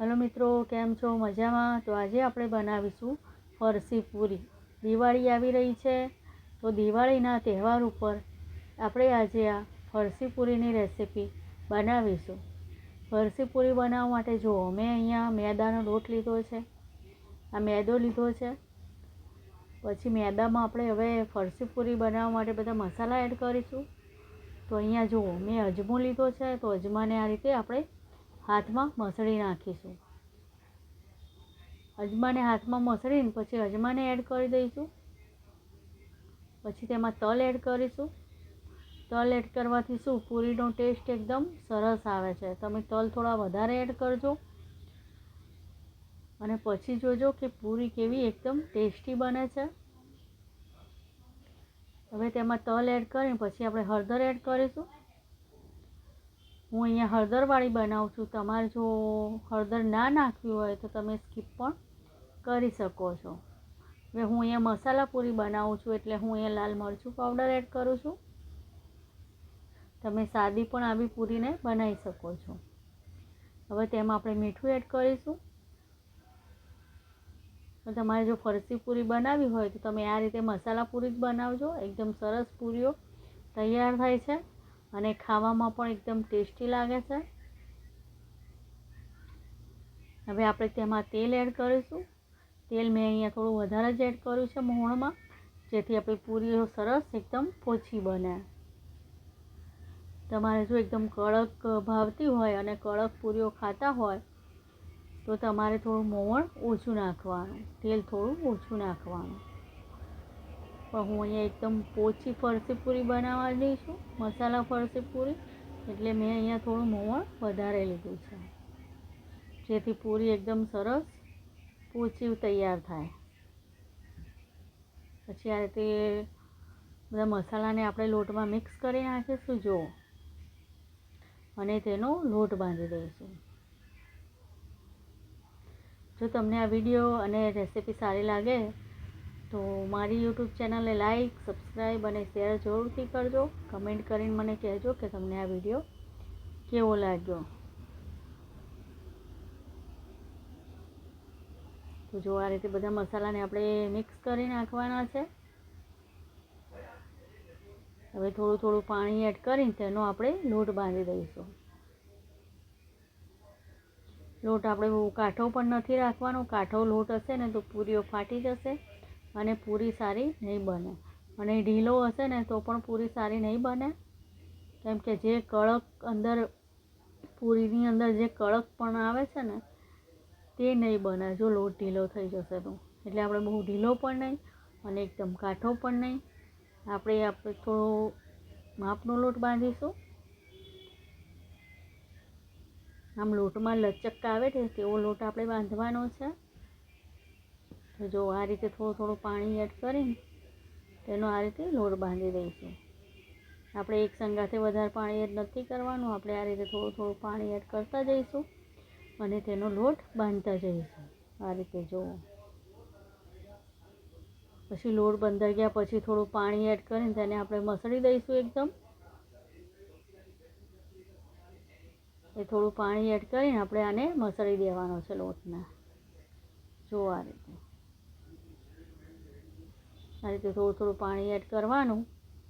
Hello મિત્રો, કેમ છો? મજામાં? તો આજે આપણે બનાવીશું ફરસી પૂરી. દિવાળી આવી રહી છે, તો દિવાળીના તહેવાર ઉપર આપણે આજે આ ફરસી પૂરીની રેસીપી બનાવીશું. ફરસી પૂરી બનાવવા માટે જુઓ મેં અહીંયા મેદાનો લોટ લીધો છે, આ મેદો લીધો છે, પછી મેદામાં આપણે હવે ફરસી પૂરી બનાવવા માટે બધા મસાલા એડ કરીશું. તો અહીંયા જુઓ મેં અજમો લીધો છે, તો અજમાને આ રીતે આપણે હાથમાં મસળી નાખીશું. અજમાને હાથમાં મસળીને પછી અજમાને એડ કરી દઈશું. પછી તેમાં તલ એડ કરીશું. તલ એડ કરવાથી શું? પૂરીનો ટેસ્ટ એકદમ સરસ આવે છે. તમે તલ થોડા વધારે એડ કરજો. અને પછી જોજો કે પૂરી કેવી એકદમ ટેસ્ટી બને છે. હવે તેમાં તલ એડ કરીને પછી આપણે હળદર એડ કરીશું. હું અહીંયા હળદરવાળી બનાવું છું. તમારે જો હળદર ના નાખવી હોય તો તમે સ્કીપ પણ કરી શકો છો. હવે હું અહીંયા મસાલા પૂરી બનાવું છું એટલે હું અહીંયા લાલ મરચું પાવડર એડ કરું છું. તમે સાદી પણ આવી પૂરીને બનાવી શકો છો. હવે તેમાં આપણે મીઠું એડ કરીશું. તમારે જો ફરસી પૂરી બનાવી હોય તો તમે આ રીતે મસાલા પૂરી જ બનાવજો. એકદમ સરસ પૂરીઓ તૈયાર થાય છે. અને ખાવામાં પણ એકદમ ટેસ્ટી લાગે છે. હવે આપણે તેમાં તેલ એડ કરીશું. તેલ મેં અહીંયા થોડું વધારે જ એડ કર્યું છે મોહણમાં, જેથી આપણી પૂરીઓ સરસ એકદમ પોચી બને. તમારે જો એકદમ કડક ભાવતી હોય અને કડક પૂરીઓ ખાતા હોય, તો તમારે થોડું મોવણ ઓછું નાખવાનું, તેલ થોડું ઓછું નાખવાનું. પણ હું અહીંયા એકદમ પોચી ફરસી પૂરી બનાવવાની છું મસાલા ફરસી પૂરી, એટલે મેં અહીંયા થોડું મોવણ વધારે લીધું છે. જેથી પૂરી એકદમ સરસ પોચી તૈયાર થાય. પછી આ રીતે બધા મસાલાને આપણે લોટમાં મિક્સ કરી નાખીશું જો અને તેનો લોટ બાંધી દઈશું. જો તમને આ વીડિયો અને રેસીપી સારી લાગે તો મારી યુટ્યુબ ચેનલને લાઈક સબસ્ક્રાઈબ અને શેર જરૂરથી કરજો. કમેન્ટ કરીને મને કહેજો કે તમને આ વીડિયો કેવો લાગ્યો. તો જો આ રીતે બધા મસાલાને આપણે મિક્સ કરી નાખવાના છે. હવે થોડું થોડું પાણી એડ કરીને તેનો આપણે લોટ બાંધી દઈશું. લોટ આપણે કાઠો પણ નથી રાખવાનો. કાઠો લોટ હશે ને તો પૂરીઓ ફાટી જશે. અને પૂરી સારી નહીં બને. અને ઢીલો હશે ને તો પણ પૂરી સારી નહીં બને. કેમ કે જે કડક અંદર, પૂરીની અંદર જે કડક પણ આવે છે ને, તે નહીં બને. જો લોટ ઢીલો થઈ જશે તો. એટલે આપણે બહુ ઢીલો પણ નહીં અને એકદમ કાઠો પણ નહીં. આપણે આપણે થોડો માપનો લોટ બાંધીશું. આમ લોટમાં લચક આવે છે તેવો લોટ આપણે બાંધવાનો છે. જો આ રીતે થોડું થોડું પાણી એડ કરીને તેનો આ રીતે લોટ બાંધી દઈશું. આપણે એક સંગાથે વધારે પાણી એડ નથી કરવાનું, આપણે આ રીતે થોડું થોડું પાણી એડ કરતા જઈશું અને તેનો લોટ બાંધતા જઈશું. આ રીતે જુઓ પછી લોટ બંધાઈ ગયા પછી થોડું પાણી એડ કરીને તેને આપણે મસળી દઈશું એકદમ. એ થોડું પાણી એડ કરીને આપણે આને મસળી દેવાનો છે લોટને. જો આ રીતે. આ રીતે થોડું થોડું પાણી એડ કરવાનું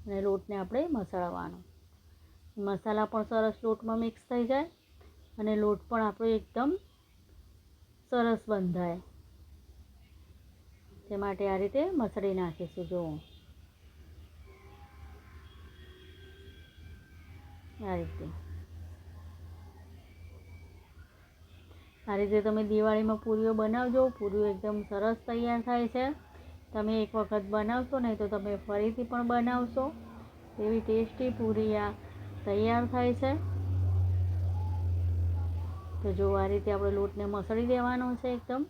અને લોટને આપણે મસાળવાનો મસાલા પણ સરસ લોટમાં મિક્સ થઈ જાય અને લોટ પણ આપણો એકદમ સરસ બંધાય. તે માટે આ રીતે મસળી નાખીશું, જુઓ. આ રીતે. આ રીતે તમે દિવાળીમાં પૂરીઓ બનાવજો. પૂરીઓ એકદમ સરસ તૈયાર થાય છે. તમે એક વખત બનાવશો નહીં તો તમે ફરીથી પણ બનાવશો. એવી ટેસ્ટી પૂરી આ તૈયાર થાય છે. તો જો આ રીતે આપણે લોટને મસળી દેવાનો છે એકદમ.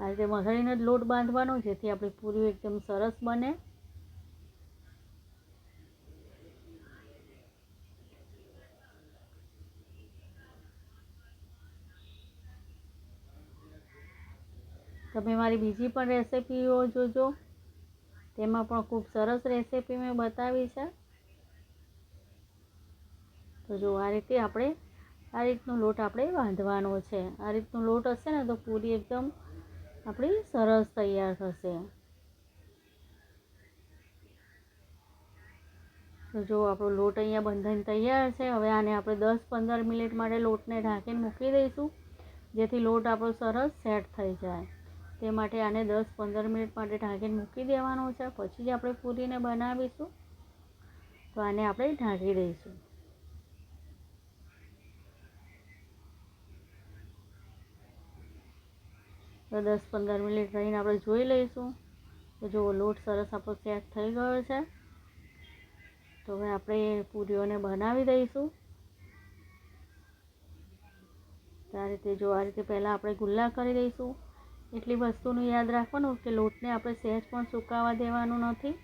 આ રીતે મસળીને જ લોટ બાંધવાનો જેથી આપણી પૂરી એકદમ સરસ બને. તમે મારી બીજી પણ રેસિપીઓ જોજો. તેમાં પણ ખૂબ સરસ રેસિપી મેં બતાવી છે. તો જો આ રીતે આપણે આ રીતનો લોટ આપણે બાંધવાનો છે. આ રીતનો લોટ હશે ને તો પૂરી એકદમ આપણી સરસ તૈયાર થશે. તો જો આપણો લોટ અહીંયા બંધાઈને તૈયાર છે. હવે આને આપણે દસ પંદર મિનિટ માટે લોટને ઢાંકીને મૂકી દઈશું, જેથી લોટ આપણો સરસ સેટ થઈ જાય. તે માટે આને દસ પંદર મિનિટ માટે ઢાંકીને મૂકી દેવાનો છે. પછી જ આપણે પૂરીને બનાવીશું. તો આને આપણે ઢાંકી દઈશું. તો દસ પંદર મિનિટ રહીને આપણે જોઈ લઈશું. તો જો લોટ સરસ આપણો સેટ થઈ ગયો છે. તો હવે આપણે પૂરીઓને બનાવી દઈશું. આ રીતે જો આ રીતે પહેલાં આપણે ગુલ્લા કરી દઈશું. એટલી વસ્તુનું યાદ રાખવાનું કે લોટને આપણે સહેજ પણ સુકાવા દેવાનું નથી.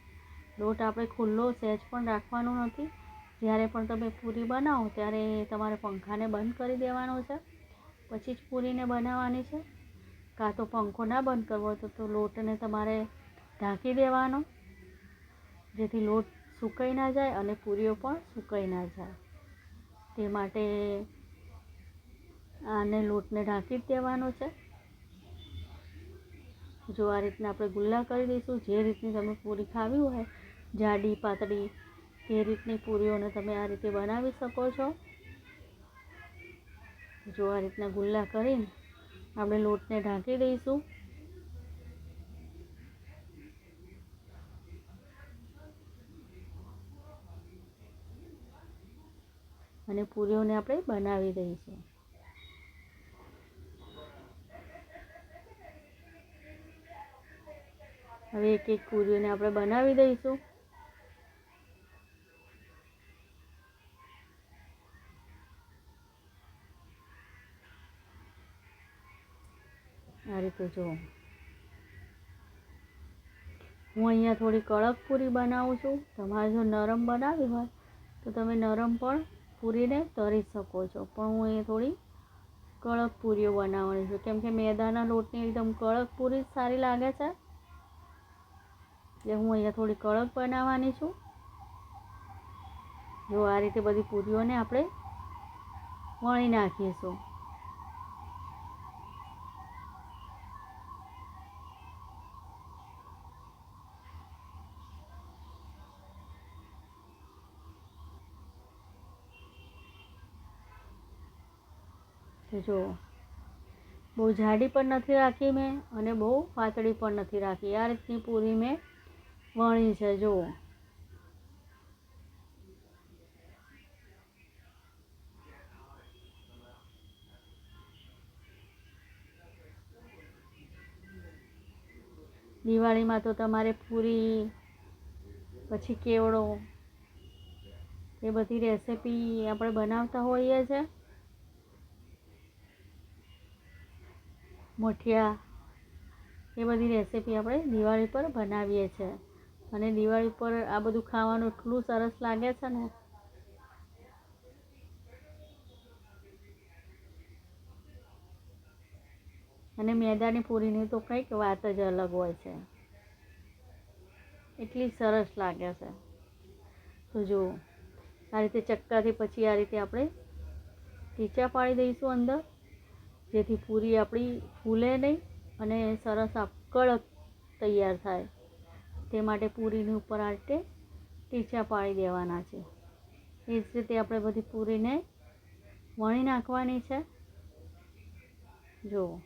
લોટ આપણે ખુલ્લો સહેજ પણ રાખવાનું નથી. જ્યારે પણ તમે પૂરી બનાવો ત્યારે તમારે પંખાને બંધ કરી દેવાનો છે. પછી જ પૂરીને બનાવવાની છે. કાં તો પંખો ના બંધ કરવો હોય તો લોટને તમારે ઢાંકી દેવાનો. જેથી લોટ સુકાઈ ના જાય અને પૂરીઓ પણ સુકાઈ ના જાય. તે માટે આને લોટને ઢાંકી જ દેવાનો છે. જો આ રીતના આપણે ગુલ્લા કરી દઈશું, જે રીતની તમે પૂરી ખાવી હોય, જાડી, પાતળી, એ રીતની પૂરીઓને તમે આ રીતે બનાવી શકો છો. જો આ રીતના ગુલ્લા કરીને આપણે લોટને ઢાંકી દઈશું. અને પૂરીઓને આપણે બનાવી દઈશું. હવે એક એક પૂરીઓને આપણે બનાવી દઈશું. આ રીતે જુઓ હું અહીંયા થોડી કડક પૂરી બનાવું છું. તમારે જો નરમ બનાવી હોય, તો તમે નરમ પણ પૂરીને તરી શકો છો. પણ હું અહીંયા થોડી કડક પૂરીઓ બનાવવાની છું. કેમ કે મેદાના લોટની એકદમ કડક પૂરી જ સારી લાગે છે. એટલે હું અહીંયા થોડી કડક બનાવવાની છું. જો આ રીતે બધી પૂરીઓને આપણે વણી નાખીશું. જો, બહુ જાડી પણ નથી રાખી મેં અને બહુ પાતળી પણ નથી રાખી. આ રીતની પૂરી મેં વણી છે, જુઓ. દિવાળીમાં તો તમારે પૂરી, પછી કેવડો, એ બધી રેસીપી આપણે બનાવતા હોઈએ છીએ મઠિયા, એ બધી રેસીપી આપણે દિવાળી પર બનાવીએ છીએ અને દિવાળી પર આ બધું ખાવાનું એટલું સરસ લાગે છે ને. અને મેદાની પૂરીની તો કંઈક વાત જ અલગ હોય છે. એટલી સરસ લાગે છે. તો જુઓ આ રીતે ચક્કાથી પછી આ રીતે આપણે ટીચા પાડી દઈશું અંદર, જેથી પૂરી આપણી ફૂલે નહીં અને સરસ કડક તૈયાર થાય. તે માટે પૂરીની ઉપર આ રીતે ટીચા પાડી દેવાના છે. એ જ રીતે આપણે બધી પૂરીને વણી નાખવાની છે. જુઓ.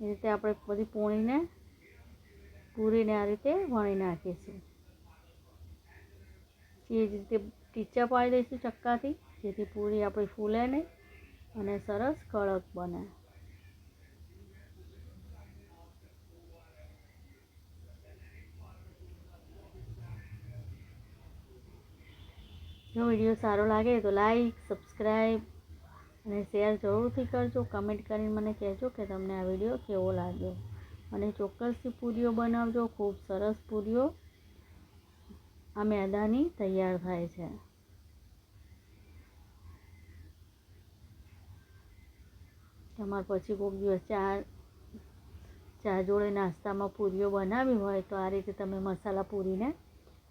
એ રીતે આપણે બધી પૂરીને પૂરીને આ રીતે વણી નાખીશું એ જ રીતે ટીચા પાડી દઈશું ચક્કાથી જેથી પૂરી આપણી ફૂલે નહીં અને સરસ કડક બને. જો વીડિયો સારો લાગે તો લાઈક, સબસ્ક્રાઈબ અને શેર જરૂરથી કરજો. કમેન્ટ કરીને મને કહેજો કે તમને આ વીડિયો કેવો લાગ્યો. અને ચોક્કસથી પૂરીઓ બનાવજો, ખૂબ સરસ પૂરીઓ. આ મેદાની તૈયાર થાય છે. તમારે પછી કોઈક દિવસ ચા ચા જોડે નાસ્તામાં પૂરીઓ બનાવી હોય તો આ રીતે તમે મસાલા પૂરીને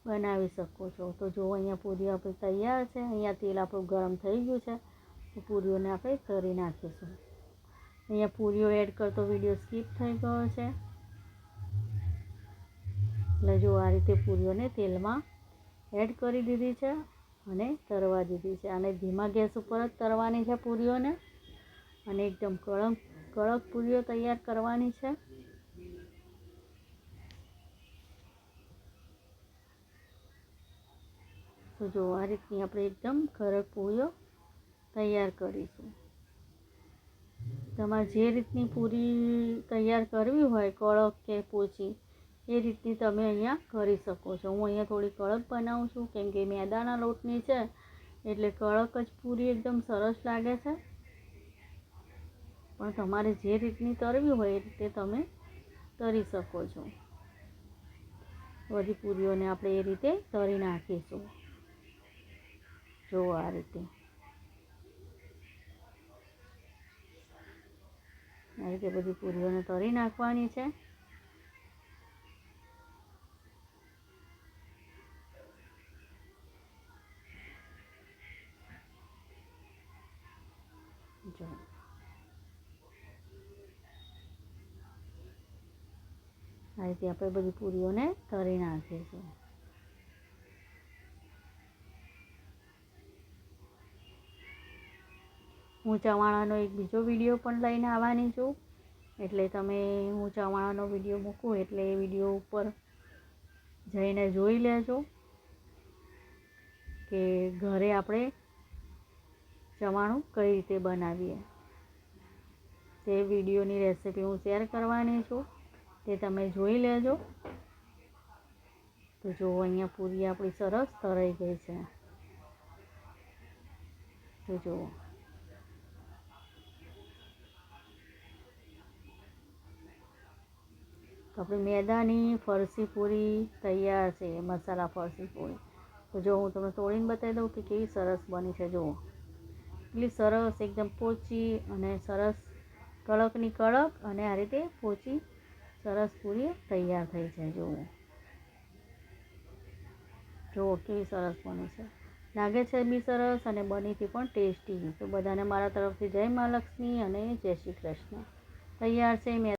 બનાવી શકો છો. તો જો અહીંયા પૂરી આપણી તૈયાર છે, અહીંયા તેલ આપણું ગરમ થઈ ગયું છે, તો પૂરીઓને આપણે તરી નાખીશું. અહીંયા પૂરીઓ એડ કરતો વીડિયો સ્કીપ થઈ ગયો છે. એટલે જો આ રીતે પૂરીઓને તેલમાં એડ કરી દીધી છે અને તરવા દીધી છે. અને ધીમા ગેસ ઉપર જ તરવાની છે પૂરીઓને. અને એકદમ કડક કડક પૂરીઓ તૈયાર કરવાની છે. તો જો આ રીતની આપણે એકદમ કડક પૂરીઓ તૈયાર કરીશું. તમારે જે રીતની પૂરી તૈયાર કરવી હોય, કડક કે પોચી, એ રીતની તમે અહીંયા કરી શકો છો. હું અહીંયા થોડી કડક બનાવું છું, કેમ કે મેદાના લોટની છે, એટલે કડક જ પૂરી એકદમ સરસ લાગે છે. પણ તમારે જે રીતની તરવી હોય, એ રીતે તમે તરી શકો છો. બધી પૂરીઓને આપણે એ રીતે તરી નાખીશું. જુઓ આ રીતે. આ રીતે બધી પૂરીઓને તરી નાખવાની છે. જો. આ રીતે આપણે બધી પૂરીઓને તરી નાખીશું હું ચવાણાનો એક બીજો વીડિયો પણ લઈને આવવાની છું. એટલે તમે હું ચવાણાનો વીડિયો મૂકું એટલે એ વીડિયો ઉપર જઈને જોઈ લેજો કે ઘરે આપણે ચવાણું કઈ રીતે બનાવીએ. તે વિડીયોની રેસિપી હું શેર કરવાની છું. તે તમે જોઈ લેજો. તો જુઓ અહીંયા પૂરી આપણી સરસ તરાઈ ગઈ છે. તો જુઓ તો આપણી મેદાની ફરસી પૂરી તૈયાર છે, મસાલા ફરસી પૂરી. તો જો હું તમને તોડીને બતાવી દઉં કે કેવી સરસ બની છે, જુઓ. એટલી સરસ, એકદમ પોચી અને સરસ કડકની કડક અને આ રીતે પોચી સરસ પૂરી તૈયાર થઈ છે, જુઓ. જુઓ કેવી સરસ બની છે. લાગે છે બી સરસ અને બનીથી પણ ટેસ્ટી. તો બધાને મારા તરફથી જય મહાલક્ષ્મી અને જય શ્રી કૃષ્ણ. તૈયાર છે મેં